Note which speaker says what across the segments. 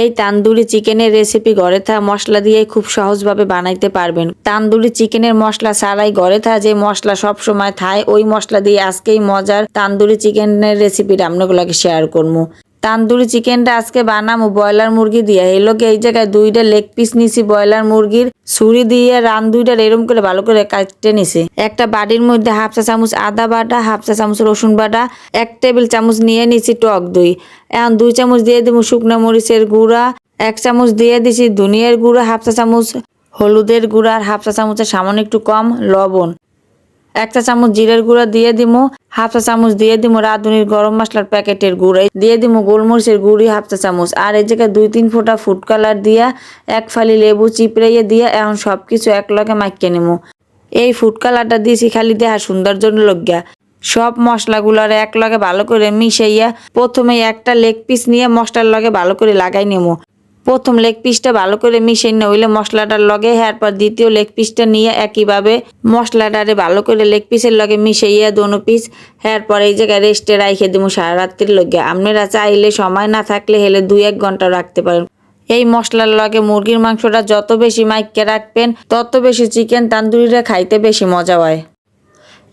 Speaker 1: এই তান্দুরি চিকেনের রেসিপি ঘরে থাকা মশলা দিয়ে খুব সহজভাবে বানাইতে পারবেন। তান্দুরি চিকেনের মশলা ছাড়াই ঘরে থাকা যে মশলা সব সময় থায় ওই মশলা দিয়ে আজকেই মজার তান্দুরি চিকেনের রেসিপি রান্নাগুলোকে শেয়ার করব। তান্দুরি চিকেনটা আজকে বানামো, ব্রয়লার মুরগি দিয়ে। লোকে এই জায়গায় দুইটা লেগ পিস নিছি, ব্রয়লার মুরগির ছুরি দিয়ে রান দুইটা এরম করে ভালো করে কাটতে নিছি। একটা বাটির মধ্যে হাফ চা চামচ আদা বাটা, হাফ চা চামচ রসুন বাটা, এক টেবিল চামচ নিয়ে নিছি টক দই। এখন দুই চামচ দিয়ে দিব শুকনো মরিচের গুঁড়া, এক চামচ দিয়ে দিছি ধনিয়ার গুঁড়া, হাফ চা চামচ হলুদের গুঁড়া, আর হাফ চা চামচের সামান্য একটু কম লবণ। এক চা চামচ জিরের গুঁড়া দিয়ে দিমু, হাফ চা চামচ দিয়ে দিমু রাঁধুনির গরম মশলার প্যাকেটের গুঁড়া। দিয়ে দিমু গোলমরিচের গুঁড়ি হাফ চা চামচ। আর এই জায়গায় দুই তিন ফোঁটা ফুড কালার দিয়া এক ফালি লেবু চিপড়াইয়ে দিয়া এখন সব কিছু এক লগে মাখিয়ে নিমু। এই ফুড কালারটা দিয়েছি খালি দেহা সৌন্দর্য লজ্ঞা। সব মশলাগুলোর এক লগে ভালো করে মিশাইয়া প্রথমে একটা লেগ পিস নিয়ে মশলার লগে ভালো করে লাগাই নেব প্রথম লেগ পিসটা ভালো করে মিশিয়ে নইলে মশলাটার লগে, এরপর দ্বিতীয় লেগ পিসটা নিয়ে একইভাবে মশলাটারে ভালো করে লেগ পিসের লগে মিশাইয়া দোনো পিস এরপর এই জায়গায় রেস্টে রাইখে দেবো সারা রাত্রির লগে। আপনারা চাইলে সময় না থাকলে হেলে দুই এক ঘণ্টা রাখতে পারেন। এই মশলার লগে মুরগির মাংসটা যত বেশি মাইককে রাখবেন, তত বেশি চিকেন তান্দুরিটা খাইতে বেশি মজা হয়।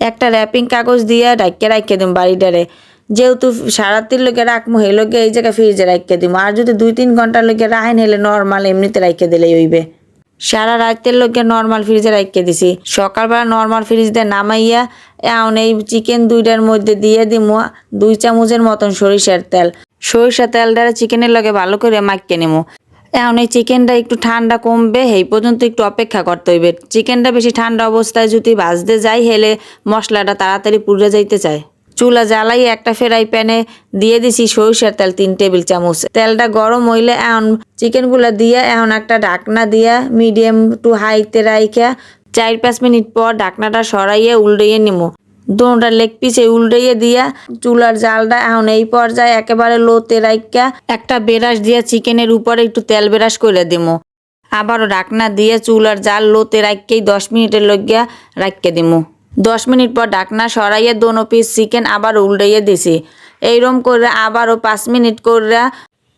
Speaker 1: একটা র্যাপিং কাগজ দিয়ে রাখকে রাখকে দিম বাড়িটারে। যেহেতু সারাতির লোকে রাখব সেই লোকে এই জায়গায় ফ্রিজে রাখকে দিব আর যদি দুই তিন ঘণ্টার লোকে রাখেন, হেলে নর্মাল এমনিতে রাখকে দিলেই হইবে। সারা রাতের লোকে নর্মাল ফ্রিজে রাখকে দিছি। সকালবেলা নর্মাল ফ্রিজ নামাইয়া, এখন এই চিকেন দুইটার মধ্যে দিয়ে দিমু, দুই চামচের মতন সরিষার তেল। সরিষার তেলটারে চিকেনের লগে ভালো করে মাখিয়ে নেব এখন এই চিকেনটা একটু ঠান্ডা কমবে এই পর্যন্ত একটু অপেক্ষা করতে হইবে। চিকেনটা বেশি ঠান্ডা অবস্থায় যদি ভাজতে যাই হেলে মশলাটা তাড়াতাড়ি পুড়ে যাইতে চায়। চুলা জ্বালাই একটা ফ্রাই প্যানে দিয়ে দিছি সরিষার তেল, তিন টেবিল চামচ। তেলটা গরম হইলে এখন চিকেনগুলো দিয়ে এখন একটা ঢাকনা দিয়া মিডিয়াম টু হাইতে রাইখা চার পাঁচ মিনিট পর ঢাকনাটা সরাইয়ে উল্টাইয়ে নিমো। দোনোটা লেগ পিসে উল্টাইয়ে দিয়া চুলার জালটা এখন এই পর্যায়ে একেবারে লোতে রাইখা একটা বেরাস দিয়া চিকেনের উপরে একটু তেল বেরাস করে দিমো। আবারও ঢাকনা দিয়ে চুলার জাল লোতে রাখকেই দশ মিনিটের লইয়া রাখকে দিমু। দশ মিনিট পর ডাকনা সরাইয়ে দোনো পিস চিকেন আবার উল্টাইয়ে দিছি। এইরম করে আবারও পাঁচ মিনিট করে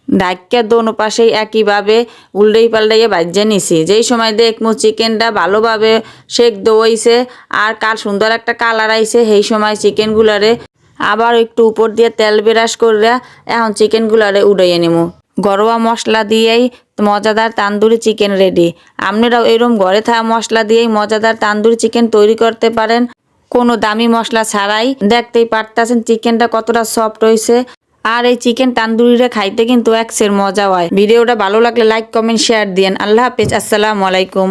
Speaker 1: ঢাকিয়া দোনো পাশেই একইভাবে উল্টাই পাল্টাইয়ে বাজিয়ে নিছি। যেই সময় দেখমু চিকেনটা ভালোভাবে শেক দইছে আর কাল সুন্দর একটা কালার আইছে, সেই সময় চিকেনগুলারে আবার একটু উপর দিয়ে তেল বেরাস করে এখন চিকেনগুলারে উড়াইয়ে নিমু। ঘরোয়া মশলা দিয়েই মজাদার তান্দুরি চিকেন রেডি আপনারাও এরম ঘরে থাকা মশলা দিয়েই মজাদার তান্দুরি চিকেন তৈরি করতে পারেন। কোনো দামি মশলা ছাড়াই দেখতেই পারতেছেন চিকেনটা কতটা সফট হয়েছে। আর এই চিকেন তান্দুরিটা খাইতে কিন্তু একসের মজা হয়। ভিডিওটা ভালো লাগলে লাইক কমেন্ট শেয়ার দিয়েন। আল্লাহ হাফেজ। আসসালামু আলাইকুম।